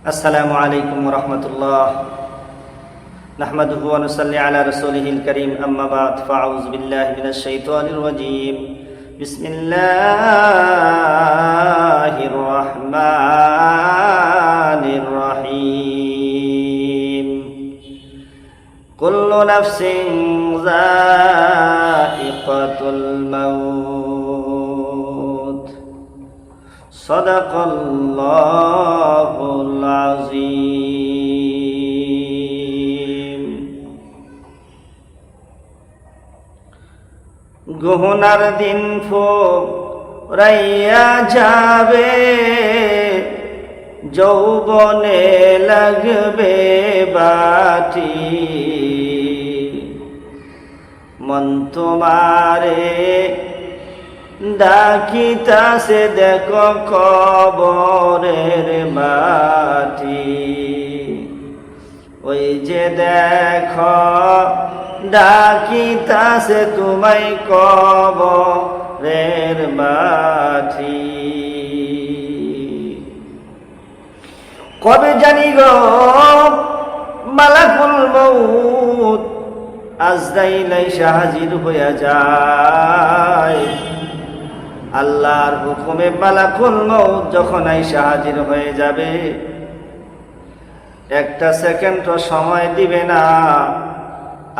السلام عليكم ورحمة الله. نحمده ونصلي على رسوله الكريم. أما بعد فأعوذ بالله من الشيطان الرجيم. بسم الله الرحمن الرحيم. كل نفس ذائقة الموت. صدق الله العظيم গহনার দিন রাইয়া যাবে যৌবনে লাগবে বাটি মন তোমারে ডাকিতাছে, দেখো কবরের মাটি। ওই যে দেখো ডাকিতাছে, তোমায় কবরের মাটি। কবে জানি গো মালাকুল মৌত আজরাইলাই হাজির হইয়া যায়। আল্লাহর হুকুমে মালাকুল মৌত যখন আইসা হাজির হয়ে যাবে, একটা সেকেন্ড সময় দিবে না।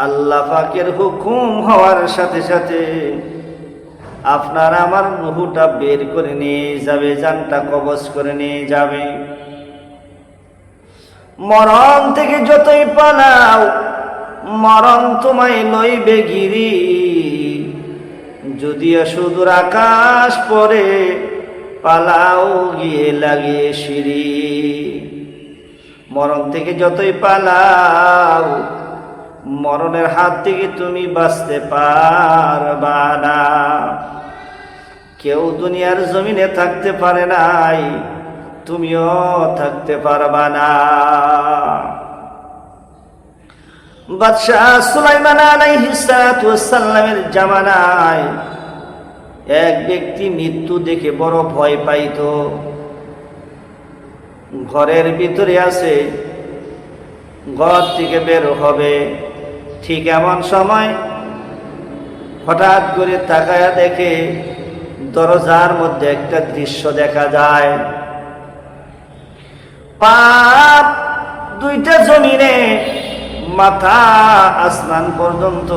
আল্লাহ পাকের হুকুম হওয়ার সাথে সাথে আপনার আমার রুহুটা বের করে নিয়ে যাবে, জানটা কবজ করে নিয়ে যাবে। মরণ থেকে যতই পালাও, মরণ তোমায় লইবে গিরি। যদিও সুদূর আকাশ পরে পালাও গিয়ে লাগে সিঁড়ি। মরণ থেকে যতই পালাও, মরণের হাত থেকে তুমি বাঁচতে পারবা না। কেউ দুনিয়ার জমিনে থাকতে পারে নাই, তুমিও থাকতে পারবা না। বাদশাহ সুলাইমান আলাইহিসসালামের জামানায় এক ব্যক্তি মৃত্যু দেখে বড় ভয় পাইত। ঘরের ভিতরে আছে, ঘর থেকে বের হবে ঠিক এমন সময় হঠাৎ করে তাকায়া দেখে দরজার মধ্যে একটা দৃশ্য দেখা যায়। পাপ দুইটা জমিনে মাথা আসমান পর্যন্ত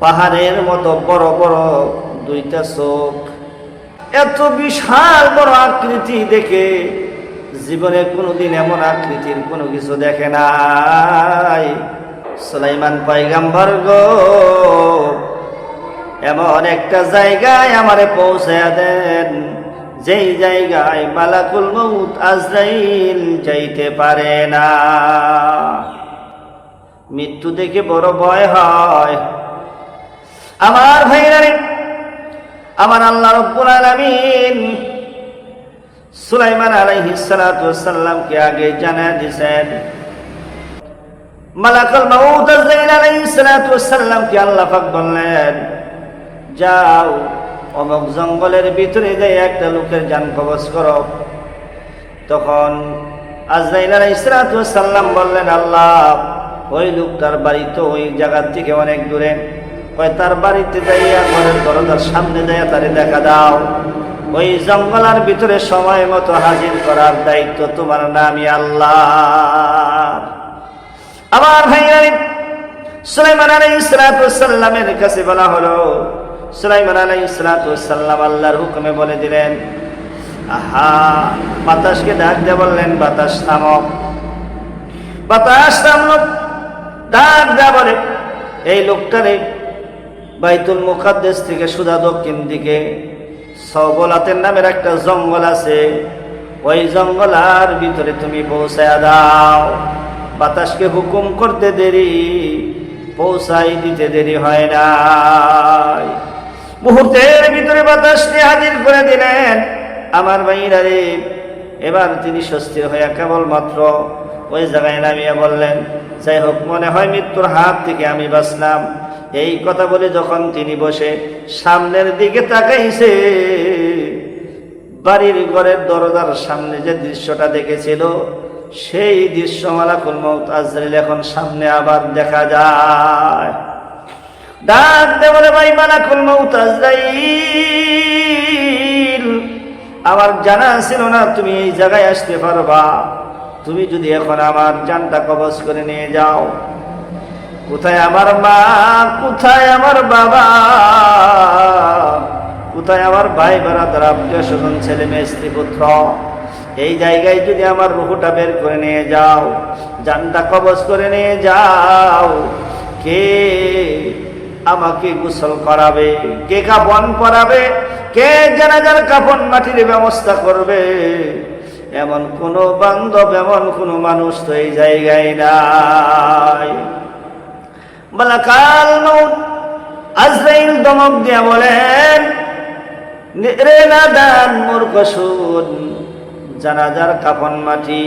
পাহাড়ের মতো বড় বড় দুইটা চোখ। এত বিশাল বড় আকৃতি দেখে জীবনে কোনোদিন এমন আকৃতির কোনো কিছু দেখে নাই। সুলাইমান পাইগাম্বর গো, এমন একটা জায়গায় আমারে পৌঁছায়া দেন। যেই জায়গায় মালাকুল মৌত আজরাইল যাইতে পারে না। মৃত্যু দেখে বড় ভয় হয়। আমার ভাইরা আমার আল্লাহ রব্বুল আলামিন সুলাইমান আলাইহিস সালাতু সাল্লামকে আগে জানা দিয়েছেন মালাকুল মউত আজরাইল আলাইহিস সালাতু সাল্লামকে আল্লাহ পাক বললেন, যাও অমুক জঙ্গলের ভিতরে যাই একটা লোকের যান কবচ করো। তখন আজরাইল আলাইহিস সালাতু সাল্লাম বললেন, আল্লাহ, ওই লোকটার বাড়ি তো ওই জায়গার থেকে অনেক দূরে। কয়, তার বাড়িতে যাইয়া ঘরের দরজার সামনে যাইয়া তারে দেখা দাও। ওই জঙ্গলার ভিতরে সময় মতো হাজির করার দায়িত্ব তোমার নামই আল্লাহ। আমার ভাইয়া সুলাইমান আলাইহিস সালামের কাছে বলা হলো সুলাইমান আলাইহিস সালাম আল্লাহর হুকুমে বলে দিলেন, আহা, বাতাসকে ডাক দিয়ে বললেন, বাতাস থামক বাতাস থামলো, ডাক দেয়া বলে, এই লোকটারে বাইতুল মুকাদ্দেস থেকে সুদা দক্ষিণ দিকে সবলাতের নামের একটা জঙ্গল আছে, ওই জঙ্গলার ভিতরে তুমি পৌঁছায় দাও। বাতাসকে হুকুম করতে দেরি, পৌঁছাই দিতে দেরি হয় না মুহূর্তের ভিতরে বাতাস নিয়ে হাজির করে দিলেন। আমার ভাইরা রে, এবার তিনি স্বস্তির হইয়া কেবলমাত্র ওই জায়গায় নামিয়ে বললেন, যাই হোক, মনে হয় মৃত্যুর হাত থেকে আমি বাঁচলাম। এই কথা বলে যখন তিনি বসে সামনের দিকে তাকাইছে, বাড়ির ঘরের দরজার সামনে যে দৃশ্যটা দেখেছিল, সেই দৃশ্য মালাকুল মৌত আজরাইল এখন সামনে আবার দেখা যায়। ডাক দে বলে, ভাই মালাকুল মৌত আজরাইল। আমার জানা ছিল না, তুমি এই জায়গায় আসতে পারবা। তুমি যদি এখন আমার জানটা কবজ করে নিয়ে যাও, কোথায় আমার মা, কোথায় আমার বাবা, কোথায় আমার ভাই বেড়াদার আত্মীয় স্বজন, ছেলে মেয়ে, স্ত্রী, পুত্র, এই জায়গায় যদি আমার রুহুটা বের করে নিয়ে যাও, জানটা কবজ করে নিয়ে যাও, কে আমাকে গোসল করাবে, কে কাপন পরাবে, কে জানাজার কাপন মাটির ব্যবস্থা করবে। এমন কোনো বান্ধব, এমন কোনো মানুষ তো এই জায়গায় নাই। মালাকাল মৌত আজরাইল দমক দিয়া বলেন, রে নাদান মূর্খ শুন জানাজার কাফন মাটি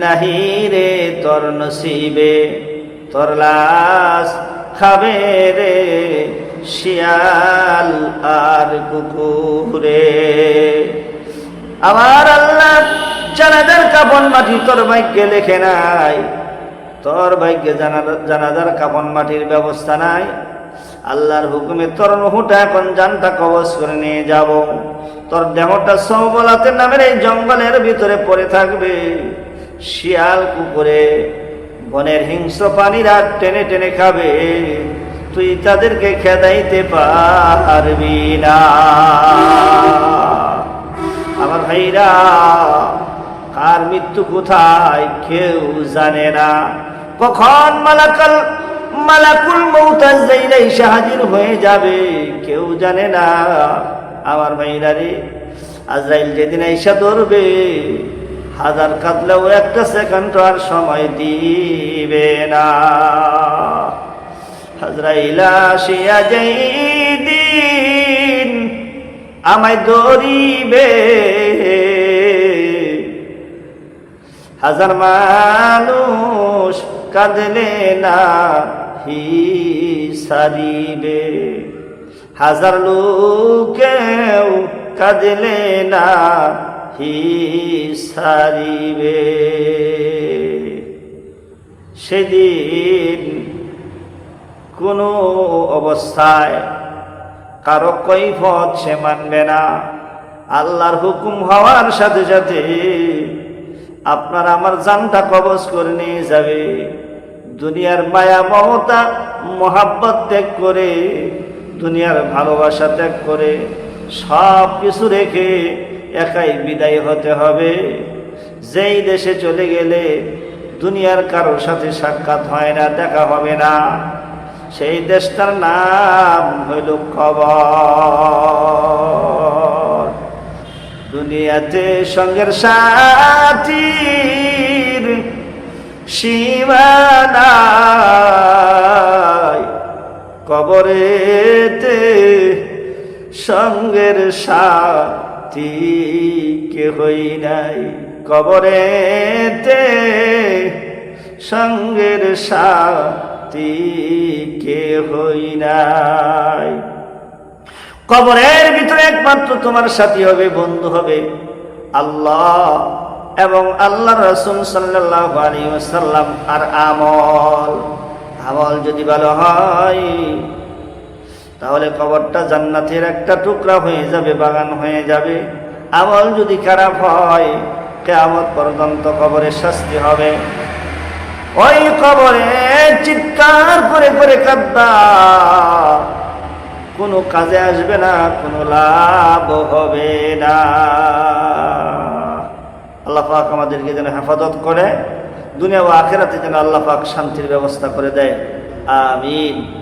নাহি রে তোর নসিবে, তোর লাশ খাবে রে শিয়াল আর কুকুরে। আমার আল্লাহ জানাজার কাফন মাটি, তোর ভাগ্যে লেখে নাই। তোর ভাগ্যে জানা- জানাজার কাফন মাটির ব্যবস্থা নাই। আল্লাহর হুকুমে তোর নুহুটা এখন জানটা কবজ করে নিয়ে যাব। তোর দেহটা সৌবলাতে নামের এই জঙ্গলের ভিতরে পড়ে থাকবে। শিয়াল, কুকুরে। বনের হিংস্র প্রাণীরা টেনে টেনে খাবে। তুই তাদেরকে খেদাইতে পারবি না। আমার ভাইরা, কার মৃত্যু কোথায় কেউ জানে না। কখন মালাকাল, মালাকুল মৌতাজ যাইলে হাজির হয়ে যাবে কেউ জানে না। আমার ভাইরা রে, আজরাইল যেদিন আইসা ধরবে হাজার কাঁদলেও একটা সেকেন্ড আর সময় দিবে না। হাজরাইলা আসিয়া যাই দিন আমায় ধরিবে, হাজার মানুষ কাঁদলে না হি সারিবে, হাজার লোকেও কাঁদলে না হি সারিবে। সেদিন কোনো অবস্থায় কারও কৈফত সে মানবে না। আল্লাহর হুকুম হওয়ার সাথে সাথে আপনার আমার জানটা কবজ করে নিয়ে যাবে। দুনিয়ার মায়া, মমতা, মহাব্বত ত্যাগ করে, দুনিয়ার ভালোবাসা ত্যাগ করে সব কিছু রেখে একাই বিদায় হতে হবে। যেই দেশে চলে গেলে দুনিয়ার কারোর সাথে সাক্ষাৎ হয় না, দেখা হবে না। সেই দেশটার নাম হইল কবর। দুনিয়াতে সঙ্গের সাথীর সীমানায় কবরেতে সঙ্গের সাথী কে হই নাই কবরেতে, সঙ্গের সাথী কে হই নাই কবরের ভিতরে একমাত্র তোমার সাথী হবে, বন্ধু হবে আল্লাহ এবং আল্লাহ রসুল সাল্লাহ আলী সাল্লাম আর আমল আমল যদি ভালো হয় তাহলে কবরটা জান্নাতের একটা টুকরা হয়ে যাবে, বাগান হয়ে যাবে। আমল যদি খারাপ হয়, কেয়ামত পর্যন্ত কবরের শাস্তি হবে। ওই কবরে চিৎকার করে করে কাঁদবা। কোনো কাজে আসবে না, কোনো লাভ হবে না। আল্লাহ পাক আমাদেরকে যেন হেফাজত করে, দুনিয়া ও আখেরাতে যেন আল্লাহ পাক শান্তির ব্যবস্থা করে দেয়। আমিন।